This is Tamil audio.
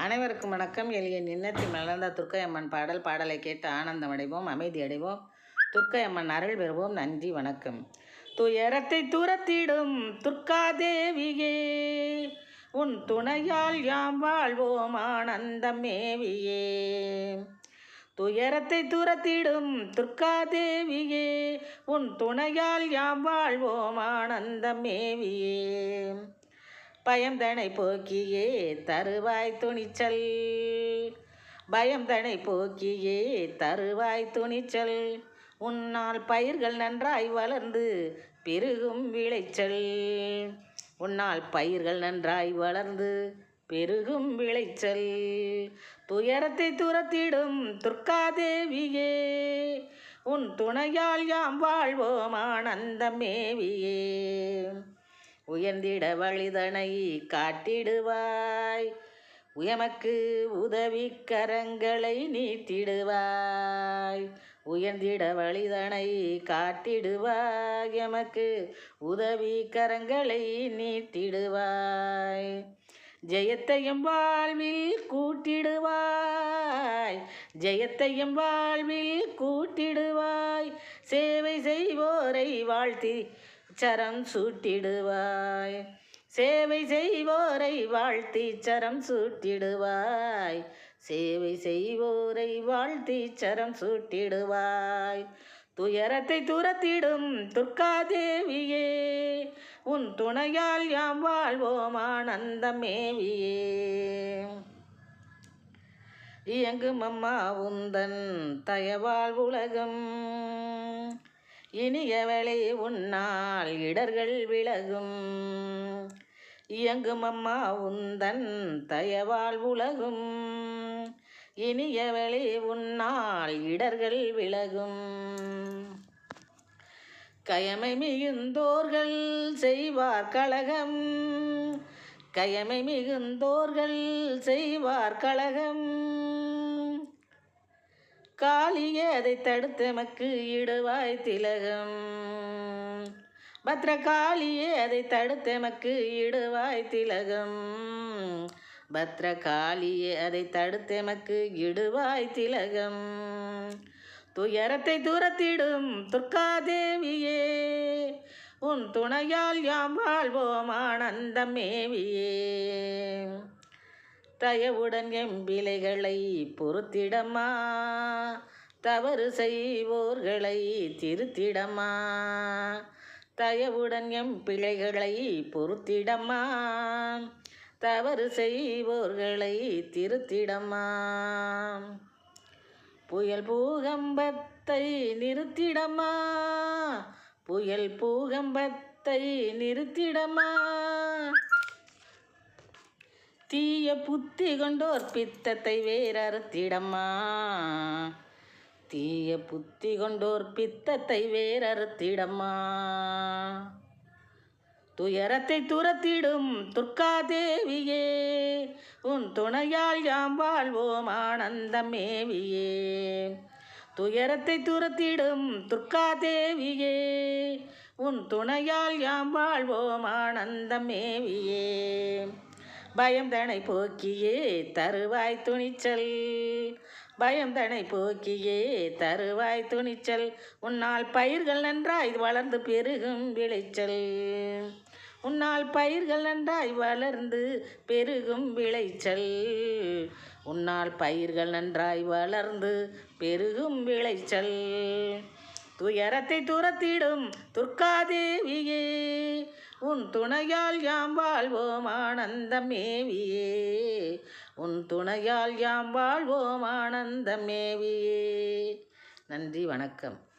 அனைவருக்கும் வணக்கம். எளிய நின்னத்தி மலர்ந்த துர்க்கையம்மன் பாடல் பாடலை கேட்டு ஆனந்தம் அடைவோம் அமைதி அடைவோம் துர்க்கையம்மன் அருள் பெறுவோம். நன்றி வணக்கம். துயரத்தை துரத்திடும் துர்க்காதேவியே உன் துணையால் யாம் வாழ்வோம் ஆனந்தமேவியே. துயரத்தை துரத்திடும் துர்க்காதேவியே உன் துணையால் யாம் வாழ்வோம் ஆனந்தமேவியே. தனை போக்கியே தருவாய் துணிச்சல். பயம் தனை போக்கியே தருவாய் துணிச்சல். உன்னால் பயிர்கள் நன்றாய் வளர்ந்து பெருகும் விளைச்சல். உன்னால் பயிர்கள் நன்றாய் வளர்ந்து பெருகும் விளைச்சல். துயரத்தை துரத்திடும் துர்க்காதேவியே உன் துணையால் யாம் வாழ்வோம் ஆனந்தமேவியே. உயர்ந்திட வழிதனை காட்டிடுவாய். உயமக்கு உதவி கரங்களை நீட்டிடுவாய். உயர்ந்திட வழிதனை காட்டிடுவாய். எமக்கு உதவி கரங்களை நீட்டிடுவாய். ஜெயத்தையும் வாழ்வில் கூட்டிடுவாய். ஜெயத்தையும் வாழ்வில் கூட்டிடுவாய். சேவை செய்வோரை வாழ்த்தி சரம் சூட்டிடுவாய். சேவை செய்வோரை வாழ்த்தி சரம் சூட்டிடுவாய். சேவை செய்வோரை வாழ்த்தி சரம் சூட்டிடுவாய். துயரத்தை துரத்திடும் துர்க்காதேவியே உன் துணையால் யாம் வாழ்வோம் ஆனந்தமேவியே. இயங்கும் அம்மா உந்தன் தயவாழ் உலகம். இனியவளே உன்னால் இடர்கள் விலகும். இயங்கும் அம்மா உந்தன் தயவால் உலகும். இனியவளே உன்னால் இடர்கள் விலகும். கயமை மிகுந்தோர்கள் செய்வார் கழகம். கயமை மிகுந்தோர்கள் செய்வார் கழகம். காளியே அதை தடுத்தமக்கு இடுவாய் திலகம். பத்ரகாளியே அதை தடுத்தமக்கு இடுவாய் திலகம். பத்ரகாளியே அதை தடுத்தமக்கு இடுவாய் திலகம். துயரத்தை தூரத்திடும் துர்க்காதேவியே உன் துணையால் யாம் வாழ்வோம் ஆனந்தமேவியே தயவுடன் எம்பிலைகளை பொறுத்திடமா? தவறு செய்வோர்களை திருத்திடமா? தயவுடன் எம் பிழைகளை பொறுத்திடமா? தவறு செய்வோர்களை திருத்திடமா? புயல் பூகம்பத்தை நிறுத்திடமா? புயல் பூகம்பத்தை நிறுத்திடமா? தீய புத்தி கொண்டோர் பித்தத்தை வேறறுத்திடம்மா தீய புத்தி கொண்டோர் பித்தத்தை வேறறுத்திடம்மா துயரத்தை துரத்திடும் துர்க்காதேவியே உன் துணையால் யாம் வாழ்வோம் ஆனந்தமேவியே. துயரத்தை துரத்திடும் துர்க்காதேவியே உன் துணையால் யாம் வாழ்வோம் ஆனந்தமேவியே. பயம் தனை போக்கியே தருவாய் துணிச்சல். பயம் தனை போக்கியே தருவாய் துணிச்சல். உன்னால் பயிர்கள் நன்றாய் வளர்ந்து பெருகும் விளைச்சல். உன்னால் பயிர்கள் நன்றாய் வளர்ந்து பெருகும் விளைச்சல். உன்னால் பயிர்கள் நன்றாய் வளர்ந்து பெருகும் விளைச்சல். துயரத்தை துரத்திடும் துர்க்காதேவியே உன் துணையால் யாம் வாழ்வோம் ஆனந்தமேவியே. உன் துணையால் யாம் வாழ்வோம் ஆனந்தமேவியே. நன்றி வணக்கம்.